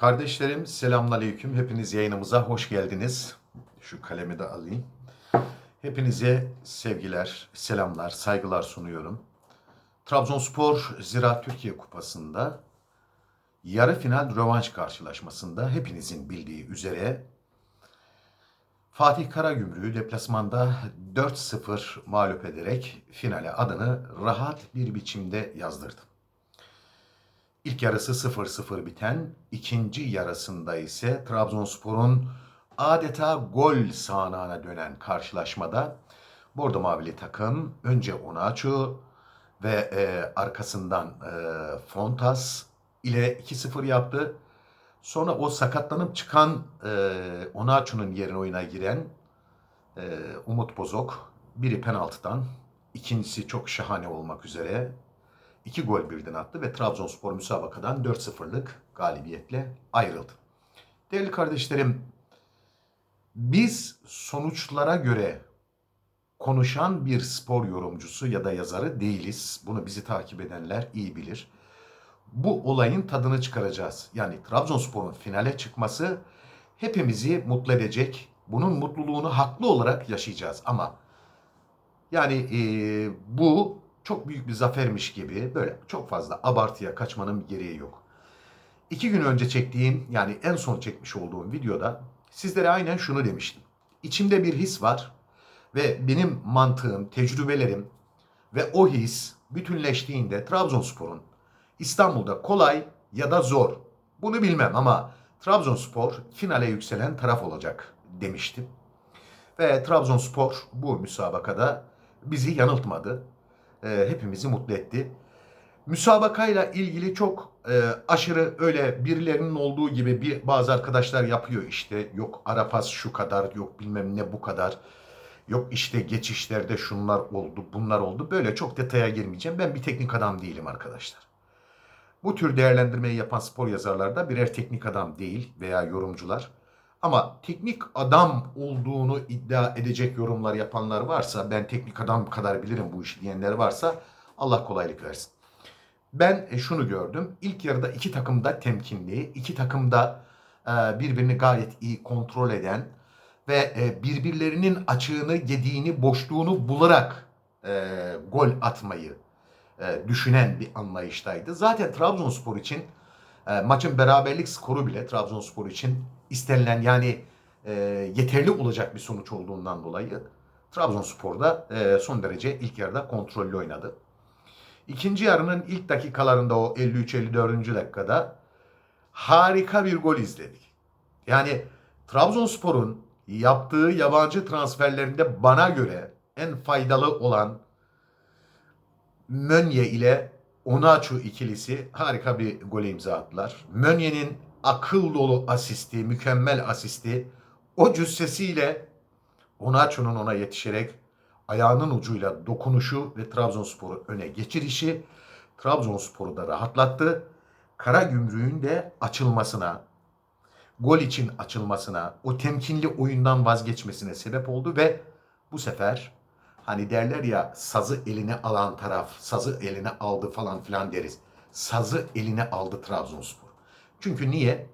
Kardeşlerim selamünaleyküm. Hepiniz yayınımıza hoş geldiniz. Şu kalemi de alayım. Hepinize sevgiler, selamlar, saygılar sunuyorum. Trabzonspor Zira Türkiye Kupası'nda yarı final rövanş karşılaşmasında hepinizin bildiği üzere Fatih Karagümrük'ü deplasmanda 4-0 mağlup ederek finale adını rahat bir biçimde yazdırdı. İlk yarısı 0-0 biten, ikinci yarısında ise Trabzonspor'un adeta gol sahnağına dönen karşılaşmada Bordo Mavili takım önce Onaçu ve e, arkasından e, Fontas ile 2-0 yaptı. Sonra o sakatlanıp çıkan e, Onaçu'nun yerine oyuna giren e, Umut Bozok biri penaltıdan, ikincisi çok şahane olmak üzere iki gol birden attı ve Trabzonspor müsabakadan 4-0'lık galibiyetle ayrıldı. Değerli kardeşlerim, biz sonuçlara göre konuşan bir spor yorumcusu ya da yazarı değiliz. Bunu bizi takip edenler iyi bilir. Bu olayın tadını çıkaracağız. Yani Trabzonspor'un finale çıkması hepimizi mutlu edecek. Bunun mutluluğunu haklı olarak yaşayacağız. Ama yani e, bu çok büyük bir zafermiş gibi böyle çok fazla abartıya kaçmanın gereği yok. İki gün önce çektiğim yani en son çekmiş olduğum videoda sizlere aynen şunu demiştim. İçimde bir his var ve benim mantığım, tecrübelerim ve o his bütünleştiğinde Trabzonspor'un İstanbul'da kolay ya da zor bunu bilmem ama Trabzonspor finale yükselen taraf olacak demiştim. Ve Trabzonspor bu müsabakada bizi yanıltmadı e, hepimizi mutlu etti. Müsabakayla ilgili çok e, aşırı öyle birilerinin olduğu gibi bir bazı arkadaşlar yapıyor işte. Yok Arapaz şu kadar, yok bilmem ne bu kadar. Yok işte geçişlerde şunlar oldu, bunlar oldu. Böyle çok detaya girmeyeceğim. Ben bir teknik adam değilim arkadaşlar. Bu tür değerlendirmeyi yapan spor yazarlar da birer teknik adam değil veya yorumcular. Ama teknik adam olduğunu iddia edecek yorumlar yapanlar varsa, ben teknik adam kadar bilirim bu işi diyenler varsa Allah kolaylık versin. Ben e, şunu gördüm. İlk yarıda iki takım da temkinli, iki takım da e, birbirini gayet iyi kontrol eden ve e, birbirlerinin açığını, yediğini, boşluğunu bularak gol atmayı düşünen bir anlayıştaydı. Zaten Trabzonspor için maçın beraberlik skoru bile Trabzonspor için istenilen yani e, yeterli olacak bir sonuç olduğundan dolayı Trabzonspor'da e, son derece ilk yarıda kontrollü oynadı. İkinci yarının ilk dakikalarında o 53-54. dakikada harika bir gol izledik. Yani Trabzonspor'un yaptığı yabancı transferlerinde bana göre en faydalı olan Mönye ile Onaçu ikilisi harika bir gol imza attılar. Mönye'nin akıl dolu asisti, mükemmel asisti o cüssesiyle Onaçu'nun ona yetişerek ayağının ucuyla dokunuşu ve Trabzonspor'u öne geçirişi Trabzonspor'u da rahatlattı. Kara Gümrük'ün de açılmasına, gol için açılmasına, o temkinli oyundan vazgeçmesine sebep oldu ve bu sefer hani derler ya sazı eline alan taraf sazı eline aldı falan filan deriz. Sazı eline aldı Trabzonspor. Çünkü niye?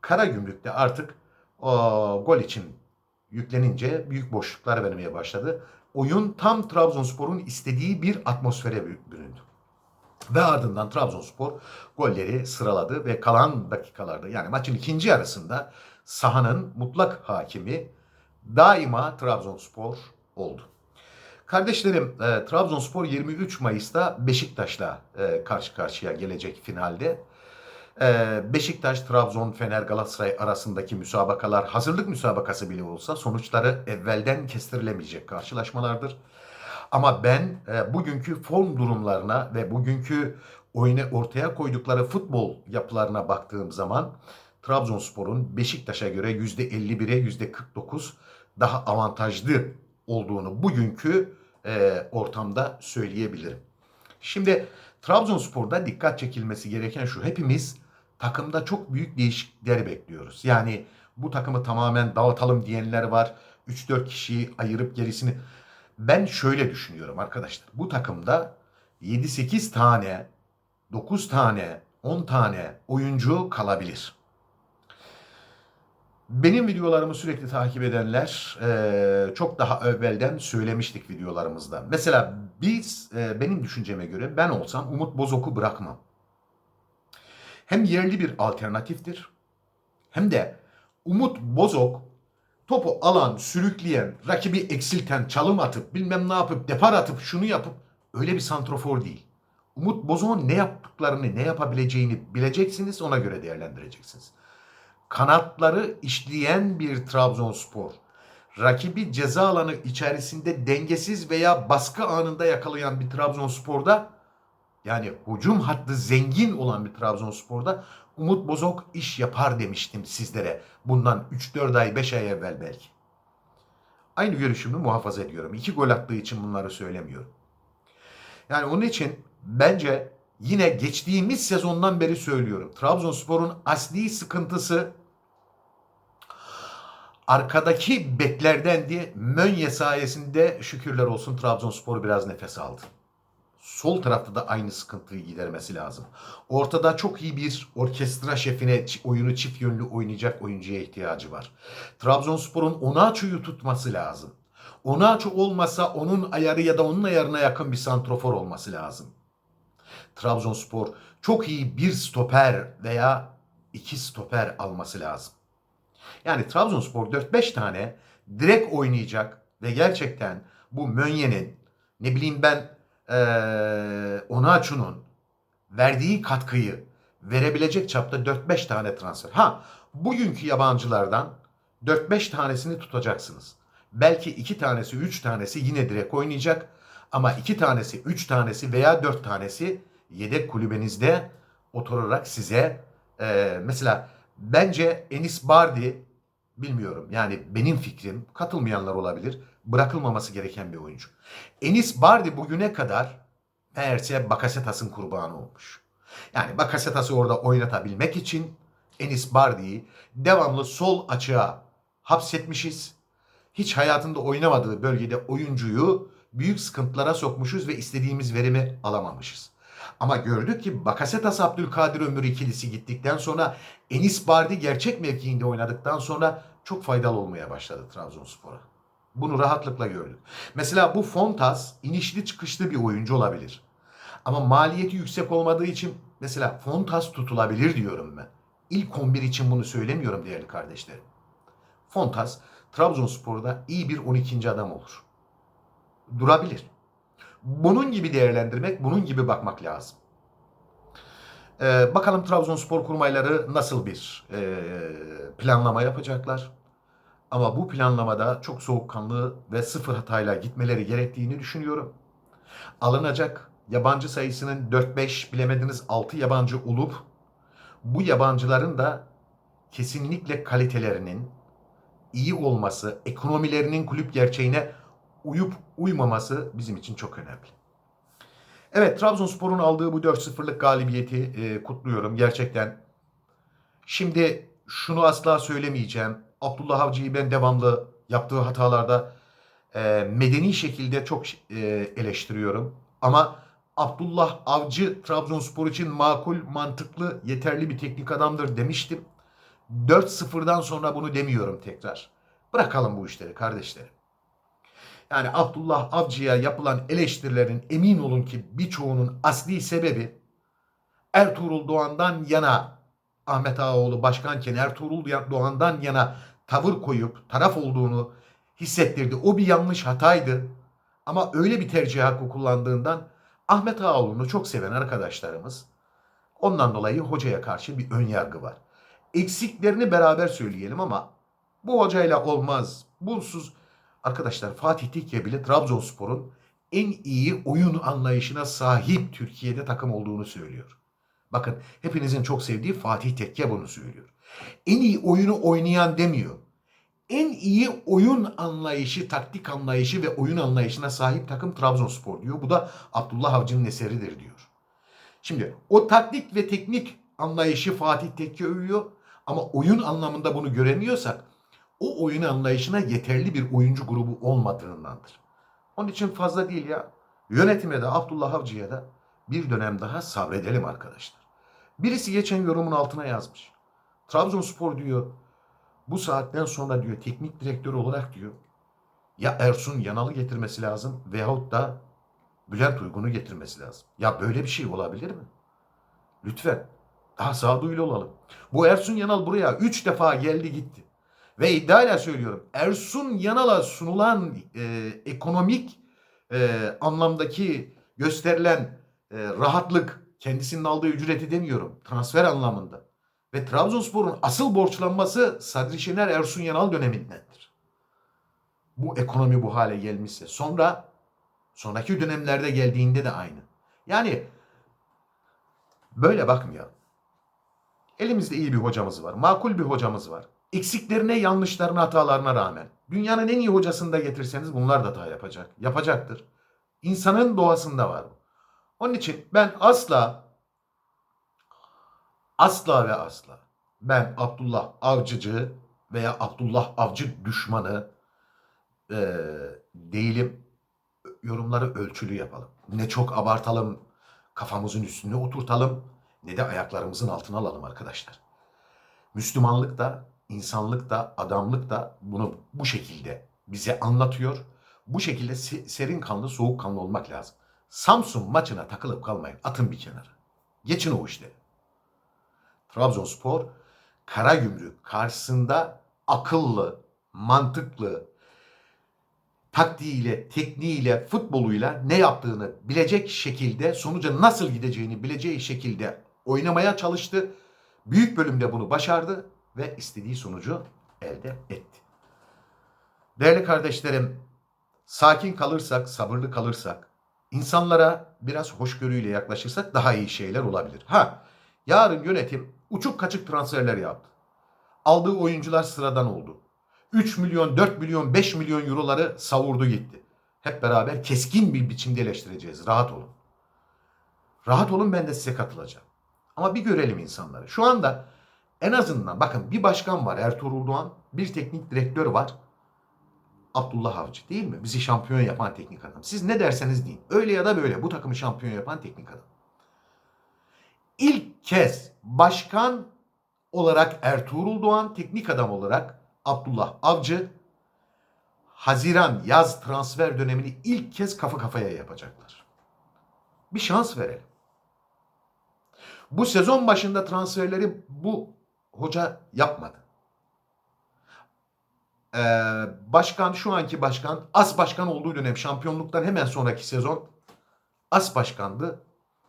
Kara Gümrük'te artık o, gol için yüklenince büyük boşluklar vermeye başladı. Oyun tam Trabzonspor'un istediği bir atmosfere büründü. Ve ardından Trabzonspor golleri sıraladı ve kalan dakikalarda yani maçın ikinci yarısında sahanın mutlak hakimi daima Trabzonspor oldu. Kardeşlerim e, Trabzonspor 23 Mayıs'ta Beşiktaş'la e, karşı karşıya gelecek finalde. Ee, Beşiktaş, Trabzon, Fener, Galatasaray arasındaki müsabakalar hazırlık müsabakası bile olsa sonuçları evvelden kestirilemeyecek karşılaşmalardır. Ama ben e, bugünkü form durumlarına ve bugünkü oyunu ortaya koydukları futbol yapılarına baktığım zaman Trabzonspor'un Beşiktaş'a göre %51'e %49 daha avantajlı olduğunu bugünkü e, ortamda söyleyebilirim. Şimdi Trabzonspor'da dikkat çekilmesi gereken şu. Hepimiz takımda çok büyük değişiklikler bekliyoruz. Yani bu takımı tamamen dağıtalım diyenler var. 3-4 kişiyi ayırıp gerisini. Ben şöyle düşünüyorum arkadaşlar. Bu takımda 7-8 tane, 9 tane, 10 tane oyuncu kalabilir. Benim videolarımı sürekli takip edenler eee, çok daha evvelden söylemiştik videolarımızda. Mesela biz eee, benim düşünceme göre ben olsam Umut Bozok'u bırakmam. Hem yerli bir alternatiftir hem de Umut Bozok topu alan, sürükleyen, rakibi eksilten, çalım atıp bilmem ne yapıp depar atıp şunu yapıp öyle bir santrofor değil. Umut Bozok'un ne yaptıklarını, ne yapabileceğini bileceksiniz, ona göre değerlendireceksiniz kanatları işleyen bir Trabzonspor, rakibi ceza alanı içerisinde dengesiz veya baskı anında yakalayan bir Trabzonspor'da yani hücum hattı zengin olan bir Trabzonspor'da Umut Bozok iş yapar demiştim sizlere. Bundan 3-4 ay 5 ay evvel belki. Aynı görüşümü muhafaza ediyorum. İki gol attığı için bunları söylemiyorum. Yani onun için bence yine geçtiğimiz sezondan beri söylüyorum. Trabzonspor'un asli sıkıntısı arkadaki beklerden diye Mönye sayesinde şükürler olsun Trabzonspor biraz nefes aldı. Sol tarafta da aynı sıkıntıyı gidermesi lazım. Ortada çok iyi bir orkestra şefine oyunu çift yönlü oynayacak oyuncuya ihtiyacı var. Trabzonspor'un Onaçu'yu tutması lazım. Onaçu olmasa onun ayarı ya da onun ayarına yakın bir santrofor olması lazım. Trabzonspor çok iyi bir stoper veya iki stoper alması lazım. Yani Trabzonspor 4-5 tane direkt oynayacak ve gerçekten bu Mönye'nin ne bileyim ben eee Onaçu'nun verdiği katkıyı verebilecek çapta 4-5 tane transfer. Ha bugünkü yabancılardan 4-5 tanesini tutacaksınız. Belki 2 tanesi 3 tanesi yine direkt oynayacak. Ama 2 tanesi 3 tanesi veya 4 tanesi yedek kulübenizde oturarak size eee, mesela bence Enis Bardi bilmiyorum yani benim fikrim katılmayanlar olabilir bırakılmaması gereken bir oyuncu. Enis Bardi bugüne kadar meğerse Bakasetas'ın kurbanı olmuş. Yani Bakasetas'ı orada oynatabilmek için Enis Bardi'yi devamlı sol açığa hapsetmişiz. Hiç hayatında oynamadığı bölgede oyuncuyu büyük sıkıntılara sokmuşuz ve istediğimiz verimi alamamışız. Ama gördük ki Bakasetas Abdülkadir Ömür ikilisi gittikten sonra Enis Bardi gerçek mevkiinde oynadıktan sonra çok faydalı olmaya başladı Trabzonspor'a. Bunu rahatlıkla gördük. Mesela bu Fontas inişli çıkışlı bir oyuncu olabilir. Ama maliyeti yüksek olmadığı için mesela Fontas tutulabilir diyorum ben. İlk 11 için bunu söylemiyorum değerli kardeşlerim. Fontas Trabzonspor'da iyi bir 12. adam olur. Durabilir. Bunun gibi değerlendirmek, bunun gibi bakmak lazım. Ee, bakalım Trabzonspor kurmayları nasıl bir e, planlama yapacaklar. Ama bu planlamada çok soğukkanlı ve sıfır hatayla gitmeleri gerektiğini düşünüyorum. Alınacak yabancı sayısının 4-5 bilemediniz 6 yabancı olup bu yabancıların da kesinlikle kalitelerinin iyi olması, ekonomilerinin kulüp gerçeğine uyup uymaması bizim için çok önemli. Evet Trabzonspor'un aldığı bu 4-0'lık galibiyeti e, kutluyorum gerçekten. Şimdi şunu asla söylemeyeceğim. Abdullah Avcı'yı ben devamlı yaptığı hatalarda e, medeni şekilde çok e, eleştiriyorum. Ama Abdullah Avcı Trabzonspor için makul, mantıklı, yeterli bir teknik adamdır demiştim. 4-0'dan sonra bunu demiyorum tekrar. Bırakalım bu işleri kardeşlerim. Yani Abdullah Avcı'ya yapılan eleştirilerin emin olun ki birçoğunun asli sebebi Ertuğrul Doğan'dan yana Ahmet Ağaoğlu başkanken Ertuğrul Doğan'dan yana tavır koyup taraf olduğunu hissettirdi. O bir yanlış hataydı. Ama öyle bir tercih hakkı kullandığından Ahmet Ağaoğlu'nu çok seven arkadaşlarımız ondan dolayı hocaya karşı bir ön yargı var. Eksiklerini beraber söyleyelim ama bu hocayla olmaz. Bunsuz arkadaşlar Fatih Tekke bile Trabzonspor'un en iyi oyun anlayışına sahip Türkiye'de takım olduğunu söylüyor. Bakın hepinizin çok sevdiği Fatih Tekke bunu söylüyor. En iyi oyunu oynayan demiyor. En iyi oyun anlayışı, taktik anlayışı ve oyun anlayışına sahip takım Trabzonspor diyor. Bu da Abdullah Avcı'nın eseridir diyor. Şimdi o taktik ve teknik anlayışı Fatih Tekke övüyor ama oyun anlamında bunu göremiyorsak o oyun anlayışına yeterli bir oyuncu grubu olmadığındandır. Onun için fazla değil ya. Yönetime de Abdullah Avcı'ya da bir dönem daha sabredelim arkadaşlar. Birisi geçen yorumun altına yazmış. Trabzonspor diyor bu saatten sonra diyor teknik direktör olarak diyor ya Ersun Yanal'ı getirmesi lazım veyahut da Bülent Uygun'u getirmesi lazım. Ya böyle bir şey olabilir mi? Lütfen daha sağduyulu olalım. Bu Ersun Yanal buraya 3 defa geldi gitti. Ve iddiayla söylüyorum Ersun Yanal'a sunulan e, ekonomik e, anlamdaki gösterilen e, rahatlık kendisinin aldığı ücreti demiyorum transfer anlamında. Ve Trabzonspor'un asıl borçlanması Sadri Şener Ersun Yanal dönemindendir. Bu ekonomi bu hale gelmişse sonra sonraki dönemlerde geldiğinde de aynı. Yani böyle bakmayalım. Elimizde iyi bir hocamız var. Makul bir hocamız var. Eksiklerine, yanlışlarına, hatalarına rağmen. Dünyanın en iyi hocasını da getirseniz bunlar da hata yapacak. Yapacaktır. İnsanın doğasında var bu. Onun için ben asla asla ve asla ben Abdullah Avcıcı veya Abdullah Avcı düşmanı e, değilim. Yorumları ölçülü yapalım. Ne çok abartalım, kafamızın üstüne oturtalım ne de ayaklarımızın altına alalım arkadaşlar. Müslümanlık da, insanlık da, adamlık da bunu bu şekilde bize anlatıyor. Bu şekilde se- serin kanlı, soğuk kanlı olmak lazım. Samsun maçına takılıp kalmayın. Atın bir kenara. Geçin o işleri. Trabzonspor Karagümrük karşısında akıllı, mantıklı, taktiğiyle, tekniğiyle, futboluyla ne yaptığını bilecek şekilde, sonuca nasıl gideceğini bileceği şekilde oynamaya çalıştı. Büyük bölümde bunu başardı ve istediği sonucu elde etti. Değerli kardeşlerim, sakin kalırsak, sabırlı kalırsak, insanlara biraz hoşgörüyle yaklaşırsak daha iyi şeyler olabilir. Ha, yarın yönetim uçuk kaçık transferler yaptı. Aldığı oyuncular sıradan oldu. 3 milyon, 4 milyon, 5 milyon euroları savurdu gitti. Hep beraber keskin bir biçimde eleştireceğiz. Rahat olun. Rahat olun ben de size katılacağım. Ama bir görelim insanları. Şu anda en azından bakın bir başkan var Ertuğrul Doğan, bir teknik direktör var. Abdullah Avcı değil mi? Bizi şampiyon yapan teknik adam. Siz ne derseniz deyin. Öyle ya da böyle bu takımı şampiyon yapan teknik adam. İlk kez başkan olarak Ertuğrul Doğan, teknik adam olarak Abdullah Avcı Haziran yaz transfer dönemini ilk kez kafa kafaya yapacaklar. Bir şans verelim. Bu sezon başında transferleri bu hoca yapmadı. Ee, başkan şu anki başkan as başkan olduğu dönem şampiyonluktan hemen sonraki sezon as başkandı.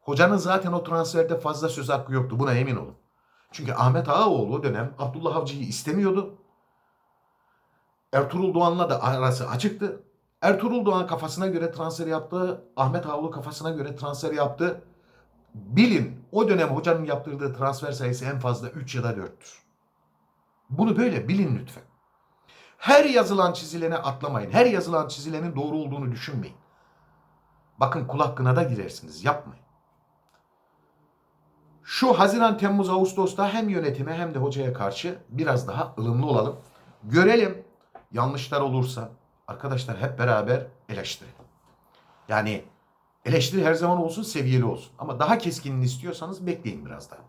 Hocanın zaten o transferde fazla söz hakkı yoktu. Buna emin olun. Çünkü Ahmet Ağaoğlu dönem Abdullah Avcı'yı istemiyordu. Ertuğrul Doğan'la da arası açıktı. Ertuğrul Doğan kafasına göre transfer yaptı. Ahmet Ağaoğlu kafasına göre transfer yaptı. Bilin o dönem hocanın yaptırdığı transfer sayısı en fazla 3 ya da 4'tür. Bunu böyle bilin lütfen. Her yazılan çizilene atlamayın. Her yazılan çizilenin doğru olduğunu düşünmeyin. Bakın kul da girersiniz. Yapmayın. Şu Haziran, Temmuz, Ağustos'ta hem yönetime hem de hocaya karşı biraz daha ılımlı olalım. Görelim yanlışlar olursa arkadaşlar hep beraber eleştirelim. Yani eleştiri her zaman olsun, seviyeli olsun. Ama daha keskinini istiyorsanız bekleyin biraz daha.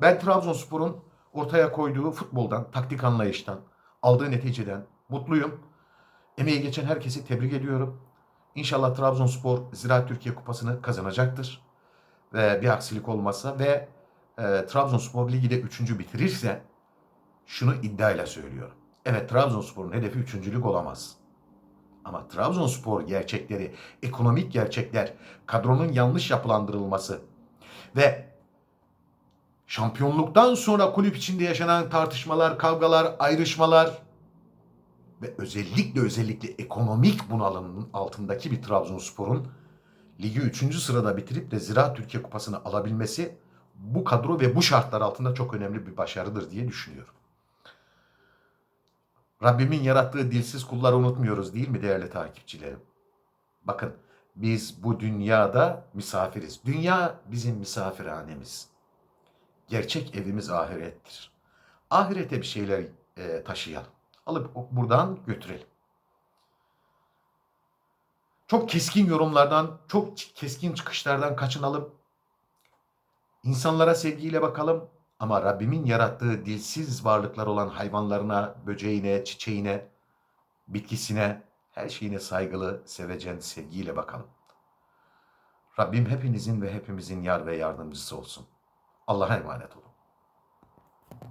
Ben Trabzonspor'un ortaya koyduğu futboldan, taktik anlayıştan, aldığı neticeden mutluyum. Emeği geçen herkesi tebrik ediyorum. İnşallah Trabzonspor Ziraat Türkiye Kupası'nı kazanacaktır. Ve bir aksilik olmazsa ve e, Trabzonspor ligi de 3. bitirirse şunu iddiayla söylüyorum. Evet Trabzonspor'un hedefi üçüncülük olamaz. Ama Trabzonspor gerçekleri, ekonomik gerçekler, kadronun yanlış yapılandırılması ve şampiyonluktan sonra kulüp içinde yaşanan tartışmalar, kavgalar, ayrışmalar ve özellikle özellikle ekonomik bunalımın altındaki bir Trabzonspor'un ligi 3. sırada bitirip de Ziraat Türkiye Kupası'nı alabilmesi bu kadro ve bu şartlar altında çok önemli bir başarıdır diye düşünüyorum. Rabbimin yarattığı dilsiz kulları unutmuyoruz değil mi değerli takipçilerim? Bakın biz bu dünyada misafiriz. Dünya bizim misafirhanemiz. Gerçek evimiz ahirettir. Ahirete bir şeyler e, taşıyalım. Alıp buradan götürelim. Çok keskin yorumlardan, çok keskin çıkışlardan kaçınalım. İnsanlara sevgiyle bakalım. Ama Rabbimin yarattığı dilsiz varlıklar olan hayvanlarına, böceğine, çiçeğine, bitkisine, her şeyine saygılı, sevecen, sevgiyle bakalım. Rabbim hepinizin ve hepimizin yar ve yardımcısı olsun. Allah'a emanet olun.